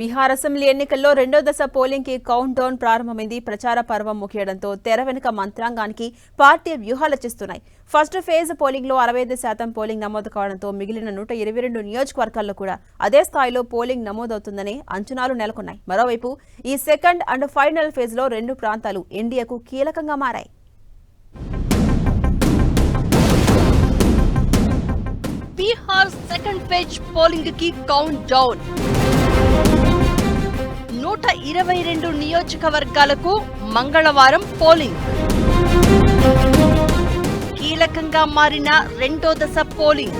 Bihar assembly ఎన్నికల్లో రెండో దశ పోలింగ్కి కౌంట్ డౌన్ ప్రారంభమైంది. ప్రచార పర్వం ముగియడంతో తెర వెనుక మంత్రాంగానికి పార్టీ వ్యూహాలు రచిస్తున్నాయి ఫస్ట్ ఫేజ్ పోలింగ్లో అరవై ఐదు శాతం పోలింగ్ నమోదు కావడంతో మిగిలిన నూట ఇరవై రెండు నియోజకవర్గాల్లో కూడా అదే స్థాయిలో పోలింగ్ నమోదవుతుందనే అంచనాలు నెలకొన్నాయి. మరోవైపు ఈ సెకండ్ అండ్ ఫైనల్ ఫేజ్లో రెండు ప్రాంతాలు ఎన్డీఏకు కీలకంగా మారాయి. బీహార్ సెకండ్ పేజ్ పోలింగ్కి కౌంట్ డౌన్. నూట ఇరవై రెండు నియోజకవర్గాలకు మంగళవారం పోలింగ్. కీలకంగా మారిన రెండో దశ పోలింగ్.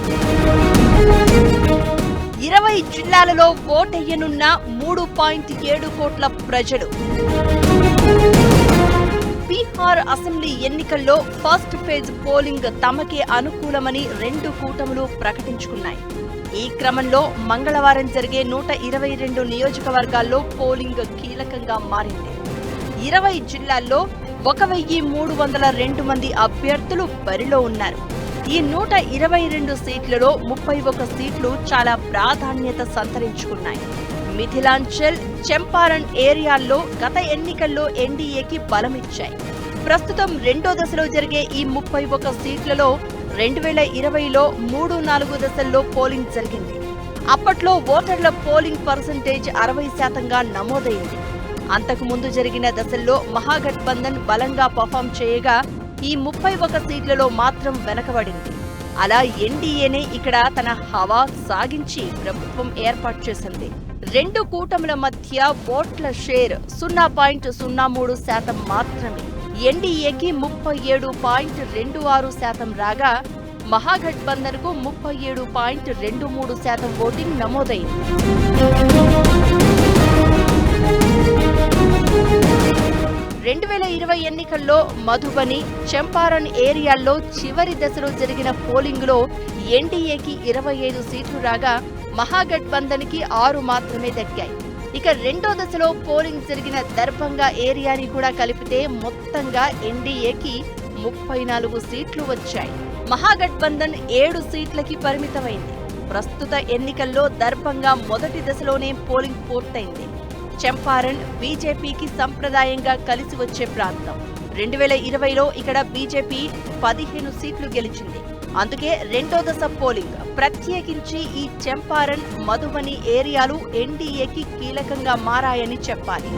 ఇరవై జిల్లాలలో ఓటెయ్యనున్న మూడు పాయింట్ ఏడు కోట్ల ప్రజలు. అసెంబ్లీ ఎన్నికల్లో ఫస్ట్ ఫేజ్ పోలింగ్ తమకే అనుకూలమని రెండు కూటములు ప్రకటించుకున్నాయి. ఈ క్రమంలో మంగళవారం జరిగే నూట ఇరవై రెండు నియోజకవర్గాల్లో పోలింగ్ కీలకంగా మారింది. ఇరవై జిల్లాల్లో ఒక వెయ్యి మూడు వందల రెండు మంది అభ్యర్థులు బరిలో ఉన్నారు. ఈ నూట ఇరవై రెండు సీట్లలో ముప్పై ఒక సీట్లు చాలా ప్రాధాన్యత సంతరించుకున్నాయి. మిథిలాంచల్ చంపారణ్ ఏరియాల్లో గత ఎన్నికల్లో ఎన్డీఏకి బలమిచ్చాయి. ప్రస్తుతం రెండో దశలో జరిగే ఈ ముప్పై ఒక సీట్లలో రెండు వేల ఇరవైలో మూడు నాలుగు దశల్లో పోలింగ్ జరిగింది. అప్పట్లో ఓటర్ల పోలింగ్ పర్సంటేజ్ అరవై శాతంగా నమోదైంది. అంతకు ముందు జరిగిన దశల్లో మహాగఠబంధన్ బలంగా పర్ఫామ్ చేయగా ఈ ముప్పై ఒక సీట్లలో మాత్రం వెనకబడింది. అలా ఎన్డీఏనే ఇక్కడ తన హవా సాగించి ప్రభుత్వం ఏర్పాటు చేసింది. రెండు కూటముల మధ్య ఓట్ల షేర్ సున్నా పాయింట్ సున్నా మూడు శాతం మాత్రమే. ఎన్డీఏకి ముప్పై ఏడు పాయింట్ రెండు ఆరు శాతం రాగా మహాగఠబంధన్కు ముప్పై ఏడు పాయింట్ రెండు మూడు శాతం ఓటింగ్ నమోదైంది. రెండు వేల ఇరవై ఎన్నికల్లో మధుబని చంపారణ్ ఏరియాల్లో చివరి దశలో జరిగిన పోలింగ్లో ఎన్డీఏకి ఇరవై ఐదు సీట్లు రాగా మహాగఠబంధన్కి ఆరు మాత్రమే దక్కాయి. ఇక రెండో దశలో పోలింగ్ జరిగిన దర్భంగా ఏరియాని కూడా కలిపితే మొత్తంగా ఎన్డీఏకి ముప్పై నాలుగు సీట్లు వచ్చాయి. మహాగఠబంధన్ ఏడు సీట్లకి పరిమితమైంది. ప్రస్తుత ఎన్నికల్లో దర్భంగా మొదటి దశలోనే పోలింగ్ పూర్తయింది. చంపారణ్ బీజేపీకి సంప్రదాయంగా కలిసి వచ్చే ప్రాంతం. రెండు వేల ఇరవైలో ఇక్కడ బీజేపీ పదిహేను సీట్లు గెలిచింది. అందుకే రెండో దశ పోలింగ్. ప్రత్యేకించి ఈ చంపారణ్ మధుబని ఏరియాలు ఎన్డీఏకి కీలకంగా మారాయని చెప్పాలి.